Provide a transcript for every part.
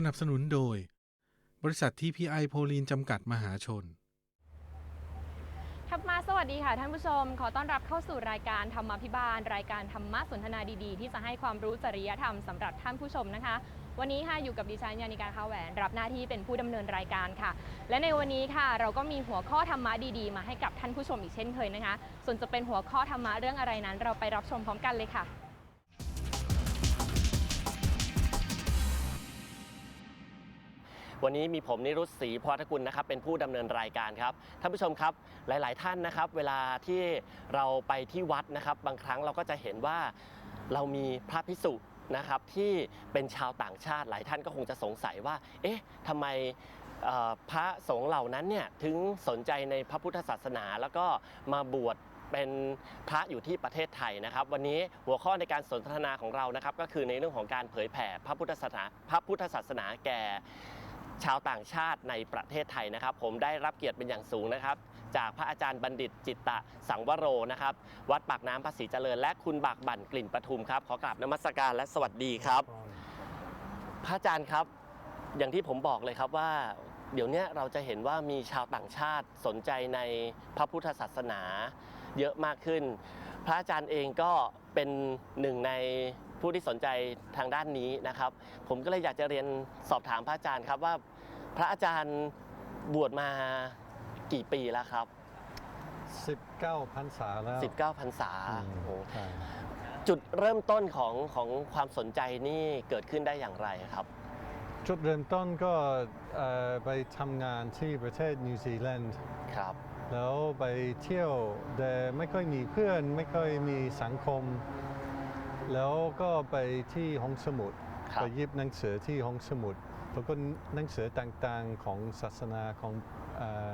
สนับสนุนโดย บริษัทที่พีไอโพลีนจำกัดมหาชน ทับมาสวัสดีค่ะท่านผู้ชม ขอต้อนรับเข้าสู่รายการธรรมาภิบาล รายการธรรมะสนทนาดีๆ ที่จะให้ความรู้จริยธรรมสำหรับท่านผู้ชมนะคะ วันนี้ค่ะอยู่กับดิฉันยานิกาคาแหวนรับหน้าที่เป็นผู้ดำเนินรายการค่ะ และในวันนี้ค่ะ เราก็มีหัวข้อธรรมะดีๆ มาให้กับท่านผู้ชมอีกเช่นเคยนะคะ ส่วนจะเป็นหัวข้อธรรมะเรื่องอะไรนั้น เราไปรับชมพร้อมกันเลยค่ะ วันนี้มีผมนิรุตศรีพรทกุลนะครับเป็นผู้ดำเนินรายการครับท่านผู้ชมครับหลาย ๆ ท่านนะครับ เวลาที่เราไปที่วัดนะครับ บางครั้งเราก็จะเห็นว่าเรามีพระพิสุนะครับที่เป็นชาวต่างชาติหลายท่านก็คงจะสงสัยว่า เอ๊ะทำไมพระสงฆ์เหล่านั้นเนี่ยถึงสนใจในพระพุทธศาสนา แล้วก็มาบวชเป็นพระอยู่ที่ประเทศไทยนะครับ วันนี้หัวข้อในการสนทนาของเรานะครับ ก็คือในเรื่องของการเผยแผ่พระพุทธศาสนาพระพุทธศาสนาแก่ ชาวต่างชาติในประเทศไทยนะครับ ผมได้รับเกียรติเป็นอย่างสูงนะครับ จากพระอาจารย์บัณฑิตจิตตะสังวโรนะครับ วัดปากน้ำภาษีเจริญ และคุณบากบั่นกลิ่นปทุมครับขอกราบนมัสการและสวัสดีครับ พระอาจารย์ครับ อย่างที่ผมบอกเลยครับว่า เดี๋ยวเนี้ยเราจะเห็นว่ามีชาวต่างชาติสนใจในพระพุทธศาสนา เยอะมากขึ้น พระอาจารย์เองก็เป็นหนึ่งใน ผู้ที่สนใจทางด้านนี้นะครับ ผมก็เลยอยากจะเรียนสอบถามพระอาจารย์ครับว่า พระอาจารย์บวชมากี่ปีแล้วครับ 19พรรษาแล้ว19พรรษาอืมโอ้โหใช่จุดเริ่มต้นของของความสนใจนี่เกิดขึ้นได้อย่างไรครับ จุดเริ่มต้นก็เอ่อไปทำงานที่ประเทศนิวซีแลนด์ ครับ แล้วไปเที่ยวแต่ไม่ค่อยมีเพื่อน ไม่ค่อยมีสังคม แล้วก็ไปที่ห้องสมุดครับ ไปหยิบหนังสือที่ห้องสมุดแล้วก็หนังสือต่างๆของศาสนาของเอ่อ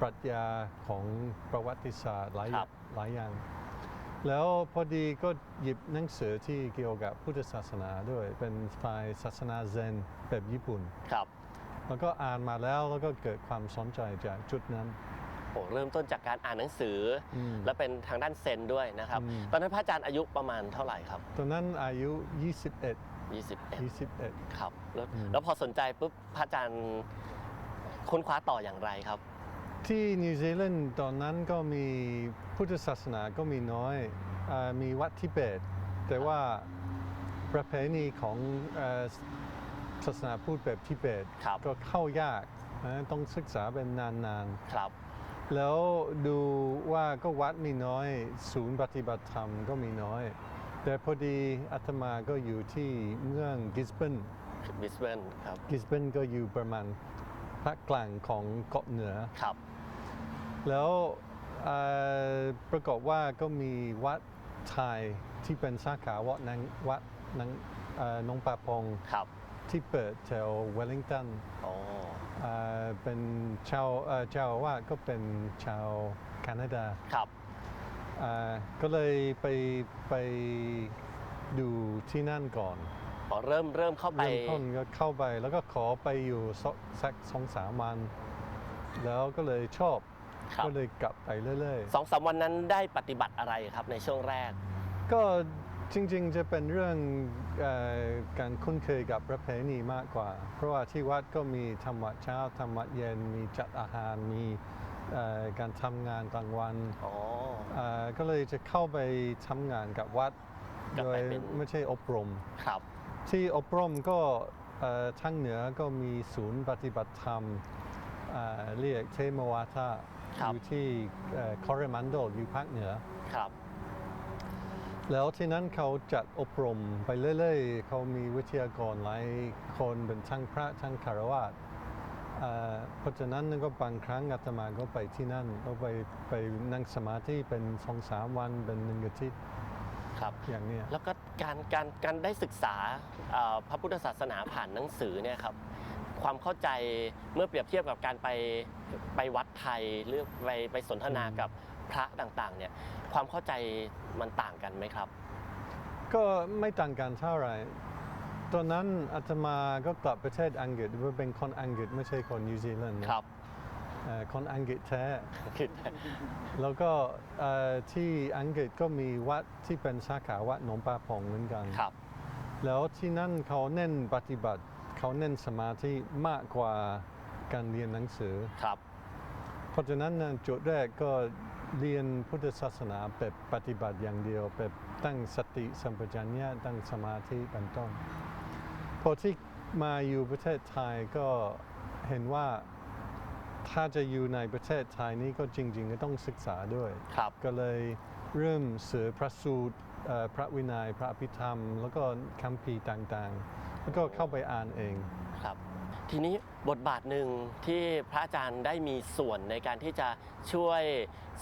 ปรัชญาของประวัติศาสตร์หลายครับ หลายอย่าง แล้วพอดีก็หยิบหนังสือที่เกี่ยวกับพุทธศาสนาด้วยเป็นฝ่ายศาสนาเซนแบบญี่ปุ่น ครับ แล้วก็อ่านมาแล้วแล้วก็เกิดความสนใจจากจุดนั้น โอ้เริ่มต้นจากการอ่านหนังสืออม และเป็นทางด้านเซนด้วยนะครับ อืม ตอนนั้นพระอาจารย์อายุประมาณเท่าไหร่ครับ ตอนนั้นอายุ 21 21 21 ครับแล้วอืม แล้วพอสนใจปุ๊บพระอาจารย์ค้นคว้าต่ออย่างไรครับ ที่นิวซีแลนด์ตอนนั้นก็มีพุทธศาสนาก็มีน้อยอามีวัดทิเบต แต่ว่าประเพณีของเอ่อศาสนาพูดแบบทิเบต ครับ ก็เข้ายากนะต้องศึกษาเป็นนานครับๆ แล้วดูว่าก็วัดมีน้อย ศูนย์ปฏิบัติธรรมก็มีน้อย แต่พอดีอาตมาก็อยู่ที่เมืองกิสเบนบิสเบนครับกิสเบนก็อยู่ประมาณภาคกลางของเกาะเหนือ ครับ แล้วเอ่อประกอบว่าก็มีวัดไทยที่เป็นสาขาวัดนังวัดนังเอ่อหนองปลาพงครับที่เปิดแถวเวลลิงตัน อ๋อ เอ่อเป็นชาวเอ่อเจ้าอาวาสก็เป็นชาวแคนาดาครับเอ่อก็เลยไปไปดูที่นั่นก่อนอ๋อเริ่มเริ่มเข้าไปเริ่มต้นก็เข้าไปแล้วก็ขอไปอยู่สักสักสองสามวัน แล้วก็เลยชอบครับก็เลยกลับไปเรื่อยสองสามวันนั้นได้ปฏิบัติอะไรครับในช่วงแรกๆก็ จริงๆ จะเป็นเรื่องเออการคุ้นเคยกับประเพณีมากกว่า เพราะว่าที่วัดก็มีธรรมะเช้าธรรมะเย็น มีจัดอาหาร มีเอ่อการทำงานกลางวันอ๋อเอ่อก็เลยจะเข้าไปทำงานกับวัดกลับโดไปยเป็นไม่ใช่อบรมครับ ที่อบรมก็เอ่อทั้งเหนือก็มีศูนย์ปฏิบัติธรรมเอ่อเรียกเทมวาทะครับอยู่ที่คอร์เรมันโดอยู่ภาคเหนือครับ แล้วที่นั้นเขาจัดอบรมไปเรื่อยๆ เขามีวิทยากรหลายคนเป็นทั้งพระทั้งคารวาสเอ่อเพราะฉะนั้นก็บางครั้งอาตมาก็ไปที่นั่นก็ไปไปนั่งสมาธิเป็นสองสามวันเป็นหนึ่งอาทิตย์ครับอย่างเนี้ยแล้วก็การการการได้ศึกษาเอ่อพระพุทธศาสนาผ่านหนังสือเนี่ยครับความเข้าใจเมื่อเปรียบเทียบกับการไปไปวัดไทยหรือไปไปสนทนาอืมกับ พระต่างๆเนี่ยความเข้าใจมันต่างกันไหมครับ ก็ไม่ต่างกันเท่าไหร่ตอนนั้นอาตมาก็กลับประเทศอังกฤษเพราะเป็นคนอังกฤษไม่ใช่คนนิวซีแลนด์นะครับเอ่อคนอังกฤษแท้คือแล้วก็เอ่อที่อังกฤษก็มีวัดที่เป็นสาขาวัดหนองปลาพองเหมือนกัน ครับ แล้วที่นั่นเขาเน้นปฏิบัติ เขาเน้นสมาธิมากกว่าการเรียนหนังสือ ครับ เพราะฉะนั้นนะจุดแรกก็ เรียนพุทธศาสนาแบบปฏิบัติอย่างเดียวแบบตั้งสติสัมปชัญญะตั้งสมาธิเป็นต้นพอที่มาอยู่ประเทศไทยก็เห็นว่าถ้าจะอยู่ในประเทศไทยนี้ก็จริง ๆ ก็ต้องศึกษาด้วย ครับ ก็เลยเริ่มเสือพระสูตรเอ่อพระวินัยพระอภิธรรม แล้วก็คัมภีร์ต่างๆ แล้วก็เข้าไปอ่านเอง ครับ ทีนี้ บทบาทหนึ่งที่พระอาจารย์ได้มีส่วนในการที่จะช่วย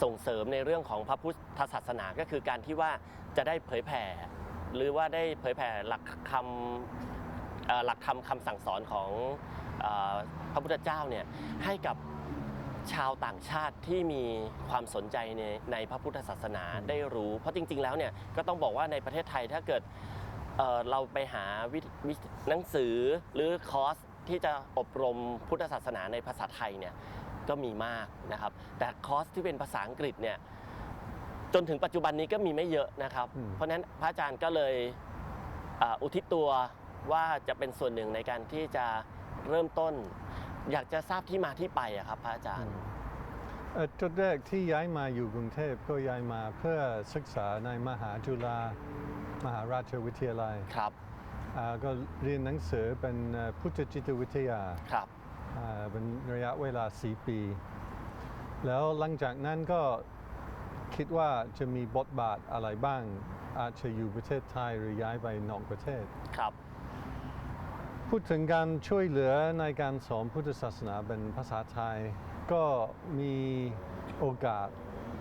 ส่งเสริมในเรื่องของพระพุทธศาสนาก็คือการที่ว่าจะได้เผยแผ่ หรือว่าได้เผยแผ่หลักคำหลักธรรมคำสั่งสอนของพระพุทธเจ้าเนี่ยให้กับชาวต่างชาติที่มีความสนใจในในพระพุทธศาสนาได้รู้ เพราะจริง ๆ แล้วเนี่ยก็ต้องบอกว่าในประเทศไทยถ้าเกิดเเราไปหาวิทวิหนังสือหรือคอร์ส ที่จะอบรมพุทธศาสนาในภาษาไทยเนี่ยก็มีมากนะครับ แต่คอร์สที่เป็นภาษาอังกฤษเนี่ยจนถึงปัจจุบันนี้ก็มีไม่เยอะนะครับอืมเพราะฉะนั้นพระอาจารย์ก็เลยอ่าอุทิศตัวว่าจะเป็นส่วนหนึ่งในการที่จะเริ่มต้น อยากจะทราบที่มาที่ไปอะครับพระอาจารย์เอ่อจุดแรกที่ย้ายมาอยู่กรุงเทพก็ย้ายมาเพื่อศึกษาในมหาจุฬามหาราชวิทยาลัยครับอ่า ก็เรียนหนังสือเป็นเอ่อพุทธจิตวิทยาครับอ่าเป็นระยะเวลา 4 ปี แล้วหลังจากนั้นก็คิดว่าจะมีบทบาทอะไรบ้าง อาจจะอยู่ประเทศไทยหรือย้ายไปนอกประเทศครับพูดถึงการช่วยเหลือในการสอนพุทธศาสนาเป็นภาษาไทย ก็มีโอกาส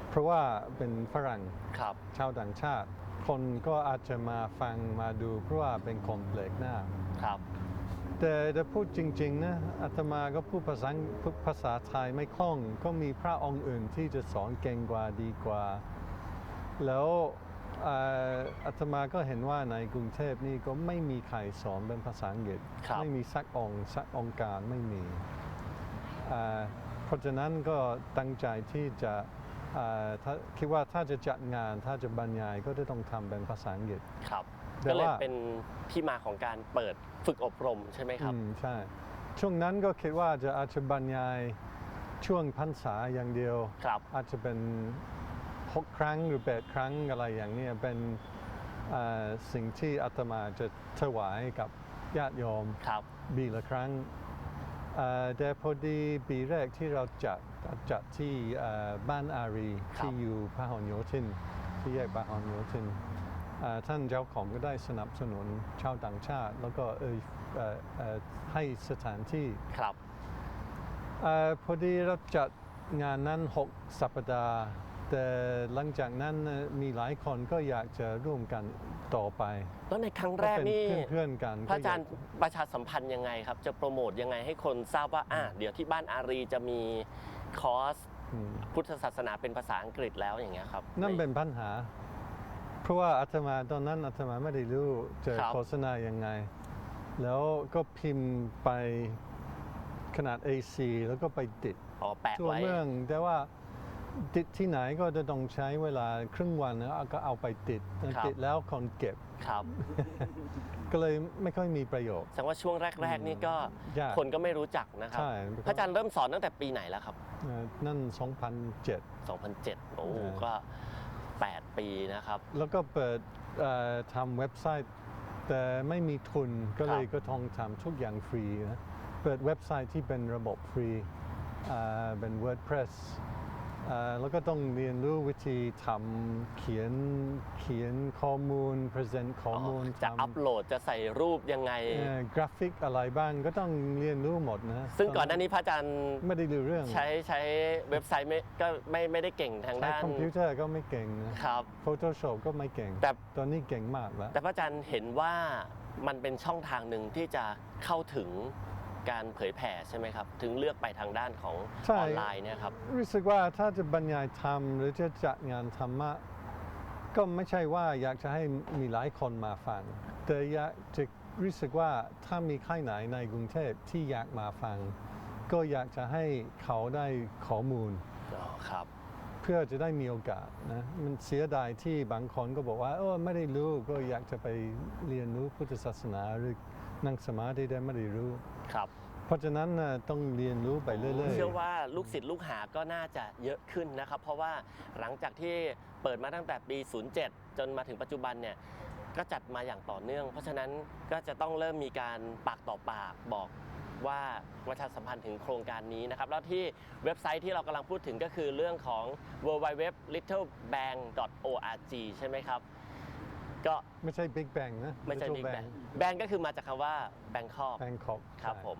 เพราะว่าเป็นฝรั่งครับชาวต่างชาติ คนก็อาจจะมาฟังมาดูเพราะว่าเป็นคนแปลกหน้า ครับ แต่จะพูดจริงๆนะอาตมาก็พูดภาษาพูดภาษาไทยไม่คล่อง ก็มีพระองค์อื่นที่จะสอนเก่งกว่าดีกว่า แล้วเอ่ออาตมาก็เห็นว่าในกรุงเทพนี่ก็ไม่มีใครสอนเป็นภาษาอังกฤษครับไม่มีสักองค์สักองค์การไม่มีเอ่อเพราะฉะนั้นก็ตั้งใจที่จะเอ่อ ถ้าคิดว่าถ้าจะจัดงานถ้าจะบรรยายก็จะต้องทำเป็นภาษาอังกฤษ ครับ แต่ก็เลยว่า เป็นที่มาของการเปิดฝึกอบรมใช่ไหมครับ อืมใช่ ช่วงนั้นก็คิดว่าจะอาจจะบรรยายช่วงพรรษาอย่างเดียว ครับ อาจจะเป็นหกครั้งหรือแปดครั้งอะไรอย่างเนี้ยเป็นเอ่อสิ่งที่อาตมาจะถวายกับญาติโยมครับปีละครั้งเอ่อ แต่พอดีปีแรกที่เราจัดจัดที่เอ่อบ้านอารีครับที่อยู่พหลโยธินที่แยกพหลโยธินเอ่อท่านเจ้าของก็ได้สนับสนุนชาวต่างชาติ แล้วก็เอยเอ่อเอ่อให้สถานที่ครับเออพอดีเราจัดงานนั้น 6 สัปดาห์ แต่หลังจากนั้นเอ่อมีหลายคนก็อยากจะร่วมกัน ต่อไปแล้วในครั้งแรกเป็นนี่เพื่อนๆกัน พระอาจารย์ก็กประชาสัมพันธ์ยังไงครับ จะโปรโมทยังไงให้คนทราบว่าอะเดี๋ยวที่บ้านอารีจะมีคอร์สอืมพุทธศาสนาเป็นภาษาอังกฤษแล้วอย่างเงี้ยครับ นั่นเป็นปัญหา เพราะว่าอาตมาตอนนั้นอาตมาไม่ได้รู้จะครับโฆษณายังไง แล้วก็พิมพ์ไปขนาด A4 แล้วก็ไปติดอ๋อแปะทั่วไว้เมืองแต่ว่า ติดที่ไหนก็จะต้องใช้เวลาครึ่งวันแล้วก็เอาไปติดครับ ติดแล้วคนเก็บ ครับ ก็เลยไม่ค่อยมีประโยชน์ แสดงว่าช่วงแรก ๆ นี่ก็ยากคนก็ไม่รู้จักนะครับ ใช่ พระอาจารย์เริ่มสอนตั้งแต่ปีไหนแล้วครับ เอ่อนั่น 2007 2007 โอ้เออก็ 8 ปีนะครับ แล้วก็เปิดเอ่อทำเว็บไซต์ แต่ไม่มีทุนก็เลยครับก็ต้องทำทุกอย่างฟรีนะเปิดเว็บไซต์ที่เป็นระบบฟรีอ่าเป็น WordPress อ่า แล้วก็ต้องเรียนรู้วิธีทำเขียนเขียนข้อมูล present ข้อมูลจะทำอัปโหลดจะใส่รูปยังไงเอ่อกราฟิกอะไรบ้างก็ต้องเรียนรู้หมดนะซึ่งก่อนหน้านี้พระอาจารย์ไม่ได้รู้เรื่อง ใช้ใช้เว็บไซต์ไม่ก็ไม่ไม่ได้เก่งทางใช้ด้านคอมพิวเตอร์ก็ไม่เก่งนะครับ Photoshop ก็ไม่เก่ง แต่ตอนนี้เก่งมากแล้ว แต่พระอาจารย์เห็นว่ามันเป็นช่องทางหนึ่งที่จะเข้าถึง การเผยแผ่ใช่ไหมครับ ถึงเลือกไปทางด้านของใช่ ออนไลน์เนี่ยครับ รู้สึกว่าถ้าจะบรรยายธรรมหรือจะจัดงานธรรมะ ก็ไม่ใช่ว่าอยากจะให้มีหลายคนมาฟัง แต่อยากจะรู้สึกว่าถ้ามีใครไหนในกรุงเทพที่อยากมาฟัง ก็อยากจะให้เขาได้ข้อมูล อ๋อครับ เพื่อจะได้มีโอกาสนะมันเสียดายที่บางคนก็บอกว่าเออไม่ได้รู้ก็อยากจะไปเรียนรู้พุทธศาสนาหรือนั่งสมาธิได้ไม่ได้รู้ ครับ เพราะฉะนั้นน่ะต้องเรียนรู้ไปเรื่อยๆเชื่อว่าลูกศิษย์ลูกหาก็น่าจะเยอะขึ้นนะครับ เพราะว่าหลังจากที่เปิดมาตั้งแต่ปี 07 จนมาถึงปัจจุบันเนี่ยก็จัดมาอย่างต่อเนื่อง เพราะฉะนั้นก็จะต้องเริ่มมีการปากต่อปากบอกว่าประชาสัมพันธ์ถึงโครงการนี้นะครับ แล้วที่เว็บไซต์ที่เรากำลังพูดถึงก็คือเรื่องของ w w w l i t t l e b a n g o r g ใช่ไหมครับ ก็ไม่ใช่ Big Bang นะ ไม่ใช่ Big Bang Bang ก็คือมาจากคำว่า Bangkok แบงคอกครับผม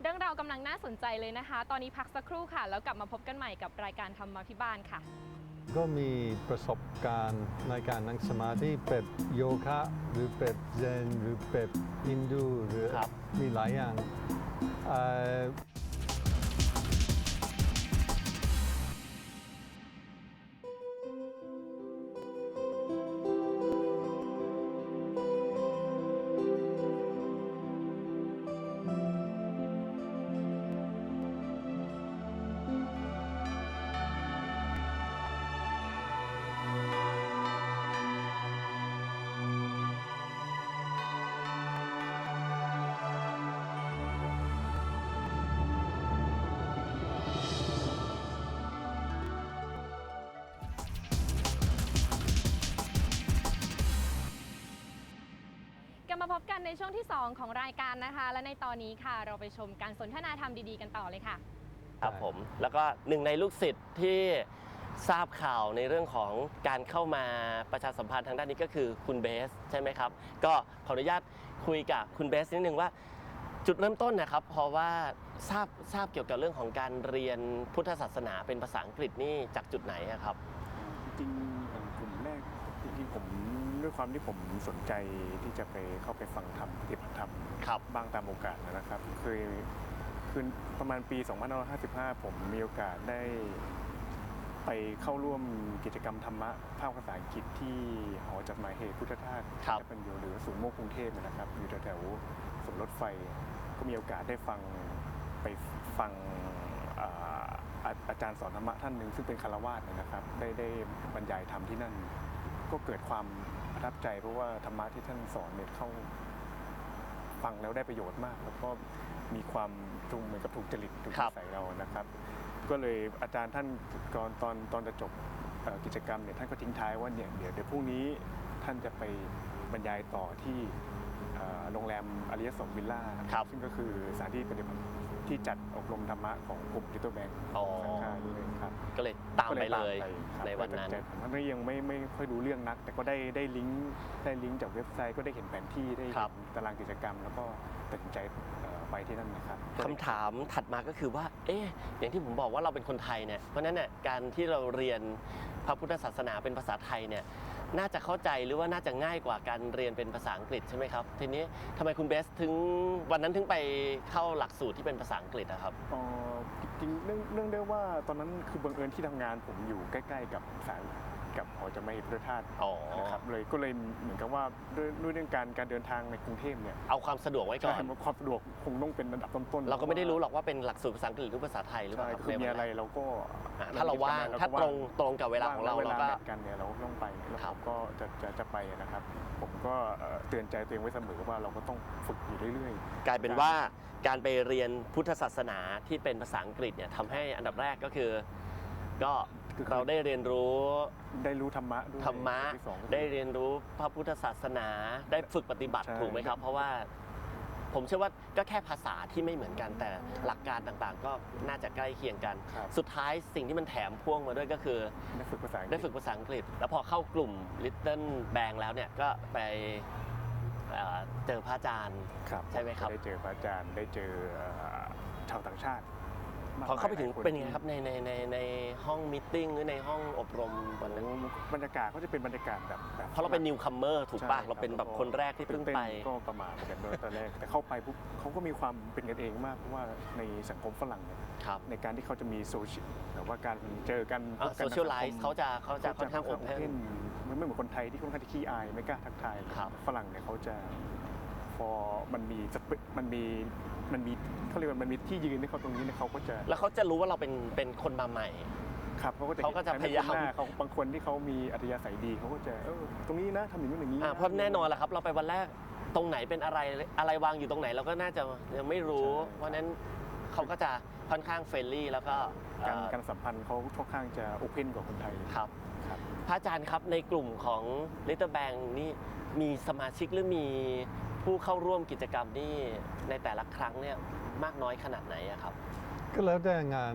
เรื่องราวกำลังน่าสนใจเลยนะคะ ตอนนี้พักสักครู่ค่ะ แล้วกลับมาพบกันใหม่กับรายการธรรมาพิบาลค่ะ ก็มีประสบการณ์ในการนั่งสมาธิแบบโยคะ หรือแบบเซนหรือแบบฮินดูหรือครับ มีหลายอย่างเอ่อ มาพบกันในช่วงที่ 2 ของรายการนะคะ และในตอนนี้ค่ะเราไปชมการสนทนาธรรมดีๆกันต่อเลยค่ะ ครับผมแล้วก็หนึ่งในลูกศิษย์ที่ทราบข่าวในเรื่องของการเข้ามาประชาสัมพันธ์ทางด้านนี้ก็คือคุณเบสใช่ไหมครับ ก็ขออนุญาตคุยกับคุณเบสนิดนึงว่า จุดเริ่มต้นนะครับ เพราะว่าทราบทราบเกี่ยวกับเรื่องของการเรียนพุทธศาสนาเป็นภาษาอังกฤษนี่จากจุดไหนอะครับ จริงๆอย่างกลุ่มแรกจริงๆผม ด้วยความที่ผมสนใจที่จะไปเข้าไปฟังธรรมปฏิบัติธรรมครับบ้างตามโอกาสนะครับ เคยคือประมาณปี 2555 ผมมีโอกาสได้ไปเข้าร่วมกิจกรรมธรรมะภาคภาษาอังกฤษที่หอจดหมายเหตุพุทธทาสครับจะเป็นอยู่หรือศูนย์โมกกรุงเทพนะครับ อยู่แถวๆสวนรถไฟ ก็มีโอกาสได้ฟังไปฟังอ่าอาอาจารย์สอนธรรมะท่านหนึ่งซึ่งเป็นคารวาสนะครับ ได้ได้บรรยายธรรมที่นั่น ก็เกิดความประ ทับใจเพราะว่าธรรมะที่ท่านสอนเนี่ยเข้าฟังแล้วได้ประโยชน์มาก แล้วก็มีความถูกเหมือนกับถูกจริตถูกครับใส่เรานะครับ ก็เลยอาจารย์ท่านก่อนตอนตอนจะจบเอ่อกิจกรรมเนี่ยท่านก็ทิ้งท้ายว่าเนี่ยเดี๋ยวเดี๋ยวพรุ่งนี้ท่านจะไปบรรยายต่อที่เอ่อโรงแรมอาริยสมวิลล่าครับ ซึ่งก็คือสถานที่ปฏิบัติที่จัดอบรมธรรมะของกลุ่มลิตเติ้ลแบงค์อ๋อข้างๆนี่เลยครับก็เลยตามไปเลยครับในวันนั้นแต่ผมก็ยังไม่ไม่ค่อยรู้เรื่องนัก แต่ก็ได้ได้ลิงก์ได้ลิงก์จากเว็บไซต์ก็ได้เห็นแผนที่ได้คเห็รับนตารางกิจกรรม แล้วก็ตัดสินใจเอ่อไปที่นั่นนะครับ คำถามถัดมาก็คือว่า เอ๊ะ อย่างที่ผมบอกว่าเราเป็นคนไทยเนี่ย เพราะฉะนั้นเนี่ยการที่เราเรียนพระพุทธศาสนาเป็นภาษาไทยเนี่ย น่าจะเข้าใจหรือว่าน่าจะง่ายกว่าการเรียนเป็นภาษาอังกฤษใช่ไหมครับ ทีนี้ทำไมคุณเบสถึงวันนั้นถึงไปเข้าหลักสูตรที่เป็นภาษาอังกฤษอะครับ เอ่อจริงๆเรื่องเรื่องได้ว่าตอนนั้นคือบังเอิญที่ทำงานผมอยู่ใกล้ ๆ กับสาร กับหอจดหมายเหตุพุทธทาสอ๋อ นะครับเลยก็เลยเหมือนกับว่าด้วยด้วยเรื่องการการเดินทางในกรุงเทพเนี่ยเอาความสะดวกไว้ก่อนใช่ความสะดวกคงต้องเป็นระดับต้นๆเราก็ไม่ได้รู้หรอกว่าเป็นหลักสูตรภาษาอังกฤษหรือภาษาไทยหรือเปใช่ล่าครับคือมีในวันอะไรนั้นเราก็อะถ้าเราว่างเก็ถ้าตรงตรงกับเวลาของเราว่เราแล้ก็แมทกันเนี่ยเราก็ต้องไปแล้วครัผบ มก็จะจะจะไปนะครับ ผมก็เอ่อเตือนใจตัวเองไว้เสมอว่าเราก็ต้องฝึกอยู่เรื่อย กลายเป็นว่าการไปเรียนพุทธศาสนาที่เป็นภาษาอังกฤษเนี่ยทำให้อันดับแรกก็คือ ก็เราได้เรียนรู้ๆได้รู้ธรรมะด้วยธรรมะที่สองก็คือ ได้เรียนรู้พระพุทธศาสนาได้ฝึกปฏิบัติใช่ ถูกไหมครับ เพราะว่าผมเชื่อว่าก็แค่ภาษาที่ไม่เหมือนกันแต่หลักการต่างๆ ก็น่าจะใกล้เคียงกัน ครับสุดท้ายสิ่งที่มันแถมพ่วงมาด้วยก็คือ ได้ฝึกภาษาอังกฤษได้ฝึกภาษาอังกฤษ แล้วพอเข้ากลุ่ม Little Bang แล้วเนี่ยก็ไปเอ่อเจอพระอาจารย์ ครับใช่ไหมครับ ได้เจอพระอาจารย์ได้เจอเอ่อชาวต่างชาติ มกพอเข้าไปถึงหลยคเป็นไงครับในในในในห้องมิทติ้งหรือในห้องอบรมวันนั้นโอ้บรรยากาศก็จะเป็นบรรยากาศแบบแบบเพราะเราเป็นนิวคัมเมอร์ถูกป่ะใช่คบเราเป็นแบบคนแรกที่เพิ่งตื่นไปต้นก็ประมาทเหมือนกันด้วยตอนแรก แต่เข้าไปปุ๊บเขาก็มีความเป็นกันเองมากเพราะว่าในสังคมฝรั่งเนี่ยครับในการที่เขาจะมีโซเชียลแต่ว่าการเจอกันพบกัโซนเชียลไลในซ์สังคมเขาจะเขาจะค่อนข้างโอเพนมันไม่เหมือนคนไทยที่ค่อนข้างที่ขี้อายไม่กล้าทักทายครับ ฝรั่งเนี่ยเขาจะพ อมันมีสเปมันมีมันมีเขาเรียกว่ามันมีที่ยืนให้เขาตรงนี้เนี่ยเขาก็จะแล้วเขาจะรู้ว่าเราเป็นเป็นคนมาใหม่ ครับเขาก็จะเขาก็จะห็นพยายามใน้เขาบางคนที่เขามีอัธยาศัยดีเขาก็จะเออตรงนี้นะทำอย่างนู้นอย่างนี้อ่าเพราะแน่นอนแหละครับ เราไปวันแรกตรงไหนเป็นอะไรอะไรวางอยู่ตรงไหนเราก็น่าจะยังไม่รู้ใช่เพราะฉะนั้นเขาก็จะค่อนข้างเฟรนลี่แล้วก็การเอ่อการสัมพันธ์เขาค่อนข้างจะโอเพนกว่าคนไทย ครับ ครับ พระอาจารย์ครับในกลุ่มของ Little Bang นี่มีสมาชิกหรือมี ผู้เข้าร่วมกิจกรรมนี่ในแต่ละครั้งเนี่ยมากน้อยขนาดไหนอะครับ ก็แล้วแต่งาน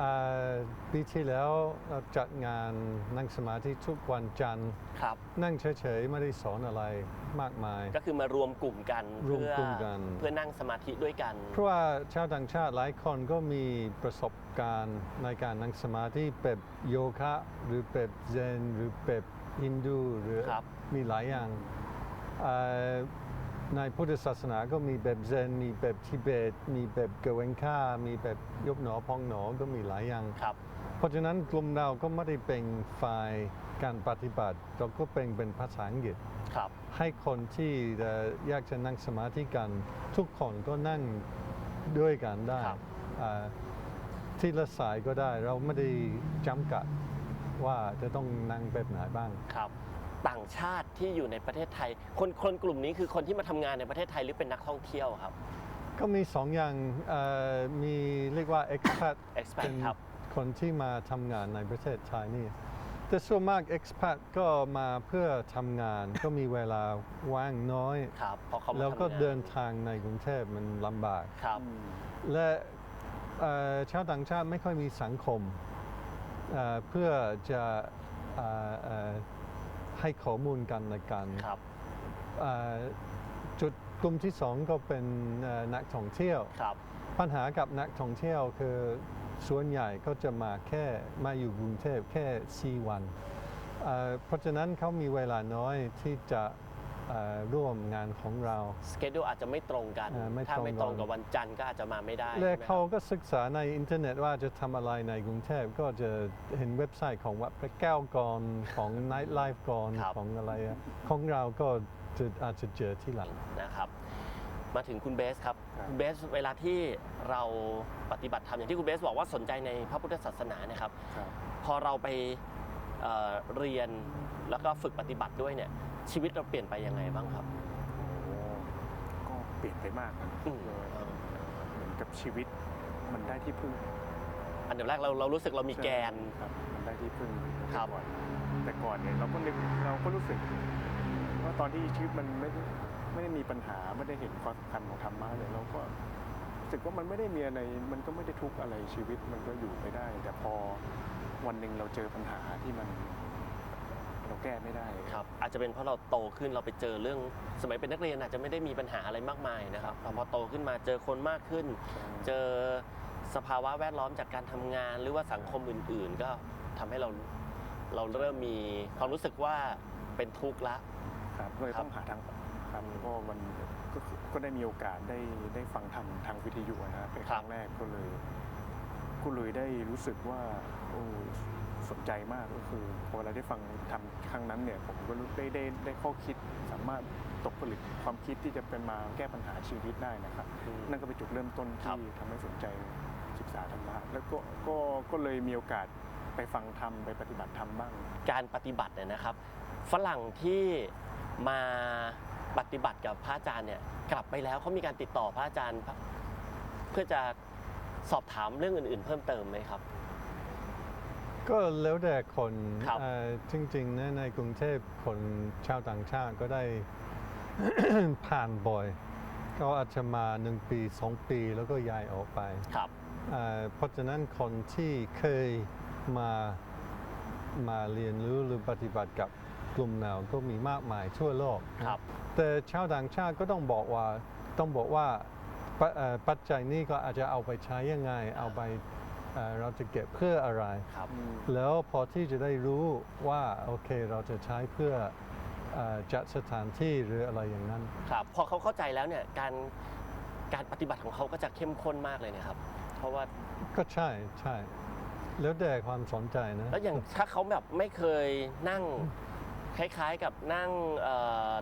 อ่าปีที่แล้วเราจัดงานนั่งสมาธิทุกวันจันทร์ ครับ นั่งเฉยๆ ไม่ได้สอนอะไรมากมาย ก็คือมารวมกลุ่มกันรวมเพื่อกลุ่มกัน เพื่อนั่งสมาธิด้วยกัน เพราะว่าชาวต่างชาติหลายคนก็มีประสบการณ์ในการนั่งสมาธิแบบโยคะ หรือแบบเซนหรือแบบฮินดูหรือครับ มีหลายอย่างเอ่อ ในพุทธศาสนาก็มีแบบเซน มีแบบทิเบต มีแบบเกเวนค่า มีแบบยกหนอพองหนอก็มีหลายอย่าง ครับ เพราะฉะนั้นกลุ่มเราก็ไม่ได้เป็นฝ่ายการปฏิบัติเราก็เป็นเป็นภาษาอังกฤษ ครับ ให้คนที่เอ่ออยากจะนั่งสมาธิกัน ทุกคนก็นั่งด้วยกันได้ครับอ่าที่ละสายก็ได้เราไม่ได้จำกัดว่าจะต้องนั่งแบบไหนบ้าง ครับ ต่างชาติที่อยู่ในประเทศไทย คนคนกลุ่มนี้คือคนที่มาทำงานในประเทศไทยหรือเป็นนักท่องเที่ยวครับ ก็มีสองอย่างเอ่อมีเรียกว่า expat เป็ expat นครับ คนที่มาทำงานในประเทศไทยนี่ แต่ส่วนมาก expat ก็มาเพื่อทำงาน ก็มีเวลาว่างน้อย ครับเพราะเขามาแล้วก็ทำงานเดินทางในกรุงเทพมันลำบาก ครับอืมและเอ่อชาวต่างชาติไม่ค่อยมีสังคมเอ่อเพื่อจะเอ่อเอ่อ ให้ข้อมูลกันและกันครับเอ่อจุดกลุ่มที่สองก็เป็นเอ่อนักท่องเที่ยวครับปัญหากับนักท่องเที่ยวคือส่วนใหญ่ก็จะมาแค่มาอยู่กรุงเทพแค่ 4 วันเอ่อเพราะฉะนั้นเขามีเวลาน้อยที่จะเอ่อ ร่วมงานของเรา สเกจดูอาจจะไม่ตรงกันอ่าไม่ถ้าไม่ตรงตรงกันกับวันจันทร์ก็อาจจะมาไม่ได้และใช่ไหมคเขารับก็ศึกษาในอินเทอร์เน็ตว่าจะทำอะไรในกรุงเทพก็จะเห็นเว็บไซต์ของวัดพระแก้วก่อนของ Night Life ก่อนครับของอะไรอะของเราก็จะอาจจะเจอที่หลังนะครับ มาถึงคุณเบสครับครับคุณเบสเวลาที่เราปฏิบัติธรรมอย่างที่คุณเบสบอกว่าสนใจในพระพุทธศาสนาเนะครับครับ พอเราไปเอ่อเรียนแล้วก็ฝึกปฏิบัติด้วยเนี่ย ชีวิตเราเปลี่ยนไปยังไงบ้างครับโอ้ก็เปลี่ยนไปมากนะอืมเหมือนกับชีวิตมันได้ที่พึ่งอันดับแรกเราเรารู้สึกเรามีแกนใช่ครับ มันได้ที่พึ่งครับแต่ก่อนแต่ก่อนเนี่ยเราก็นึกเราก็รู้สึก ว่าตอนที่ชีวิตมันไม่ได้ไม่ได้มีปัญหาไม่ได้เห็นความสำคัญของธรรมะเลยเราก็รู้สึกว่ามันไม่ได้มีอะไรมันก็ไม่ได้ทุกข์อะไรชีวิตมันก็อยู่ไปได้ แต่พอวันหนึ่งเราเจอปัญหาที่มัน เราแก้ไม่ได้ครับอาจจะเป็นเพราะเราโตขึ้นเราไปเจอเรื่อง สมัยเป็นนักเรียนอาจจะไม่ได้มีปัญหาอะไรมากมายนะครับแต่พอโตขึ้นมาเจอคนมากขึ้น เจอสภาวะแวดล้อมจากการทำงาน หรือว่าสังคมอื่น ๆ ก็ทำให้เราเราเริ่มมีความรู้สึกว่าเป็นทุกข์ละครับก็เลยครับต้องหาทางออกครับก็มันก็คือก็ได้มีโอกาสได้ได้ฟังธรรมทางวิทยุนะครับเป็นครั้งแรกก็เลยก็เลยได้รู้สึกว่าโอ้ สนใจมากก็คือพอเราได้ฟังทำครั้งนั้นเนี่ยผมก็รู้ได้ได้ได้ข้อคิดสามารถตกผลึกความคิดที่จะเป็นมาแก้ปัญหาชีวิตได้นะครับ นั่นก็เป็นจุดเริ่มต้นครับที่ทำให้สนใจศึกษาธรรมะแล้วก็ก็ก็เลยมีโอกาสไปฟังธรรมไปปฏิบัติธรรมบ้าง การปฏิบัติเนี่ยนะครับ ฝรั่งที่มาปฏิบัติกับพระอาจารย์เนี่ยกลับไปแล้วเขามีการติดต่อพระอาจารย์ เพื่อจะสอบถามเรื่องอื่น ๆ เพิ่มเติมไหมครับ ก็แล้วแต่คนครับ เอ่อจริงๆนะในกรุงเทพคนชาวต่างชาติก็ได้ ผ่านบ่อยก็อาจจะมาหนึ่งปีสองปีแล้วก็ย้ายออกไปครับ เอ่อเพราะฉะนั้นคนที่เคยมามาเรียนรู้หรือปฏิบัติกับกลุ่มเราก็มีมากมายทั่วโลก ครับ แต่ชาวต่างชาติก็ต้องบอกว่าต้องบอกว่าปะเอ่อปัจจัยนี้ก็อาจจะเอาไปใช้ยังไง เอาไปเอ่อเราจะเก็บเพื่ออะไร ครับ แล้วพอที่จะได้รู้ว่าโอเคเราจะใช้เพื่อเอ่อจัดสถานที่หรืออะไรอย่างนั้น ครับพอเขาเข้าใจแล้วเนี่ยการการปฏิบัติของเขาก็จะเข้มข้นมากเลยนะครับ เพราะว่าก็ใช่ใช่ แล้วแต่ความสนใจนะแล้วอย่างถ้าเขาแบบไม่เคยนั่งคล้ายๆกับนั่งเอ่อ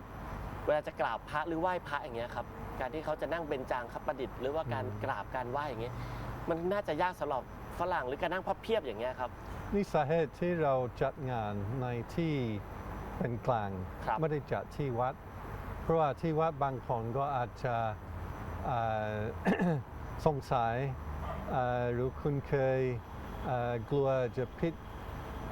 เวลาจะกราบพระหรือไหว้พระอย่างเงี้ยครับการที่เขาจะนั่งเบญจางคประดิษฐ์หรือว่าการอืมกราบการไหว้อย่างเงี้ยมันน่าจะยากสำหรับ ฝรั่งหรือการนั่งพับเพียบอย่างเงี้ยครับ นี่สาเหตุที่เราจัดงานในที่เป็นกลาง ครับ ไม่ได้จัดที่วัด เพราะว่าที่วัดบางคนก็อาจจะเอ่อสงสัยเอ่อหรือคุณเคยเอ่อกลัวจะผิด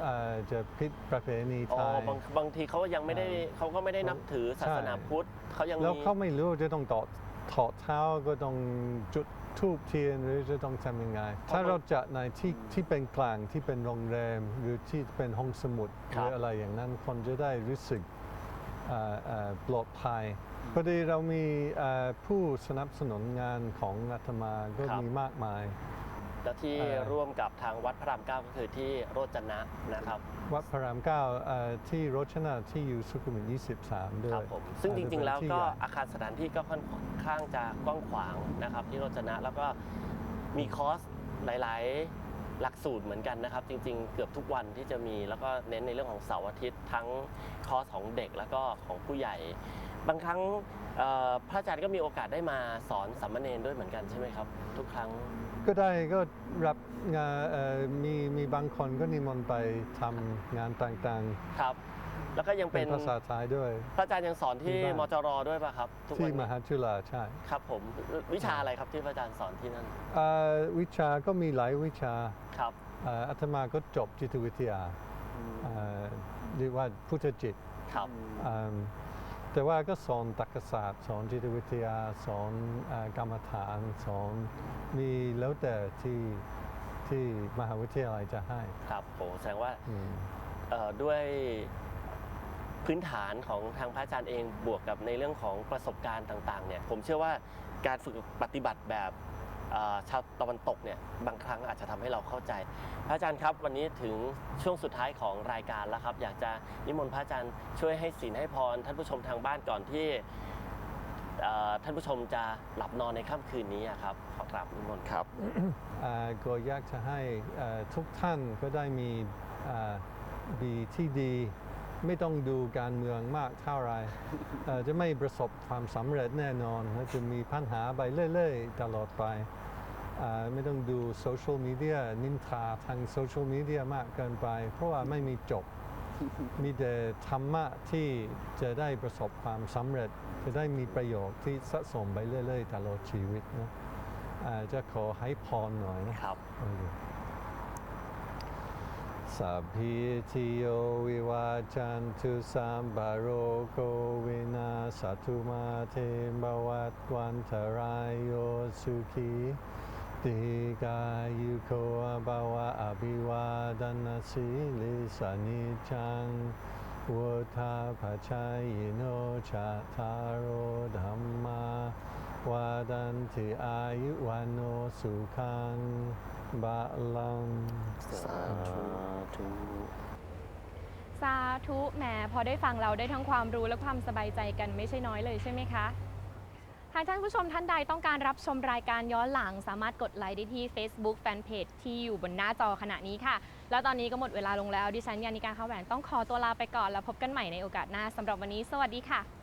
เอ่อจะผิดประเพณีอ๋ไทอย บางบางทีเขายังไม่ได้อ่าเขาก็ไม่ได้นับถือศาสนาใช่ พุทธเขายังแล้วมี เขาไม่รู้จะต้องตอดถอดเท้าก็ต้องจุด ทูบเทียนหรือจะต้องทำยังไง ถ้าเราจัดในที่ที่เป็นกลางที่เป็นโรงแรม หรือที่เป็นห้องสมุดหรืออะไรอย่างนั้นคนจะได้รู้สึกเอ่อเอ่อปลอดภัยพอดีเรามีเอ่อผู้สนับสนุนงานของอาตมาก็มีมากมาย และที่เอ่อ ร่วมกับทางวัดพระรามเก้าก็คือที่โรจนะนะครับ วัดพระรามเก้าเอ่อที่โรชนาที่อยู่สุขุมวิท23 ด้วครัยบผมซึ่งจริงๆ แล้วเป็นที่ก็ใหญ่อาคารสถานที่ก็ค่อนข้างจะกว้างขวางนะครับที่โรจนะแล้วก็มีคอร์สหลายๆ หลักสูตรเหมือนกันนะครับ จริงๆ เกือบทุกวันที่จะมีแล้วก็เน้นในเรื่องของเสาร์อาทิตย์ทั้งคอร์สของเด็กแล้วก็ของผู้ใหญ่ บางครั้งเอ่อพระอาจารย์ก็มีโอกาสได้มาสอนสามเณรด้วยเหมือนกันใช่ไหมครับ ทุกครั้งก็ได้ก็รับงานเอ่อมีมีบางคนก็นิมนต์ไปทำงานต่างครับ แล้วก็ยังๆเป็เป็นนภาษาไทยด้วย พระอาจารย์ยังสอนที่ที่บ้านมจรด้วยป่ะครับทุกที่วันมนี้หาจุฬาใช่ครับผมวิชาอะไรครับที่พระอาจารย์สอนที่นั่นเอ่อวิชาก็มีหลายวิชาครับเอ่ออาตมาก็จบจิตวิทยาเอ่อเรียกว่าพุทธจิตครับอืม แต่ว่าก็สอนตรรกศาสตร์ สอนจิตวิทยา สอนเอ่อกรรมฐาน สอนมีแล้วแต่ที่ที่มหาวิทยาลัยจะให้ ครับโหแสดงว่าอืมเอ่อด้วยพื้นฐานของทางพระอาจารย์เองบวกกับในเรื่องของประสบการณ์ต่างๆเนี่ยผมเชื่อว่าการฝึกปฏิบัติแบบเอ่อ ชาวตะวันตกเนี่ยบางครั้งอาจจะทำให้เราเข้าใจ พระอาจารย์ครับวันนี้ถึงช่วงสุดท้ายของรายการแล้วครับ อยากจะนิมนต์พระอาจารย์ช่วยให้ศีลให้พรท่านผู้ชมทางบ้านก่อนที่เอ่อท่านผู้ชมจะหลับนอนในค่ำคืนนี้อะครับ ขอกราบนิมนต์ครับอ่าก็อยากจะให้อ่าทุกท่านก็ได้มีอ่าดีที่ดี ไม่ต้องดูการเมืองมากเท่าไหรเอ่อจะไม่ประสบความสำเร็จแน่นอนและจะมีปัญหาไปเรื่อยๆ ตลอดไปอ่า ไม่ต้องดูโซเชียลมีเดียนินทาทางโซเชียลมีเดียมากเกินไป เพราะว่าไม่มีจบ มีแต่ธรรมะที่จะได้ประสบความสำเร็จ จะได้มีประโยชน์ที่สะสมไปเรื่อยๆตลอดชีวิตนะอ่าจะขอให้พรหน่อยนะครับสัพพิติโยวิวาจันตุสัมบาโรโควินาสตุมาเทมวัตวันตรายโยสุขี ติกายุโกภาวะอภิวาดนาสิลิสานิจังวุธาภชัยโนชาทารโรธรรมาวาดันติอายุวันโนสุขังบาลังสาธุสาธุแหมพอได้ฟังเราได้ทั้งความรู้และความสบายใจกันไม่ใช่น้อยเลยใช่ไหมคะ หากท่านผู้ชมท่านใดต้องการรับชมรายการย้อนหลัง สามารถกดไลค์ได้ที่ Facebook Fanpage ที่อยู่บนหน้าจอขณะนี้ค่ะ แล้วตอนนี้ก็หมดเวลาลงแล้ว ดิฉันยานิการข้าวแหวนต้องขอตัวลาไปก่อน แล้วพบกันใหม่ในโอกาสหน้าสำหรับวันนี้ สวัสดีค่ะ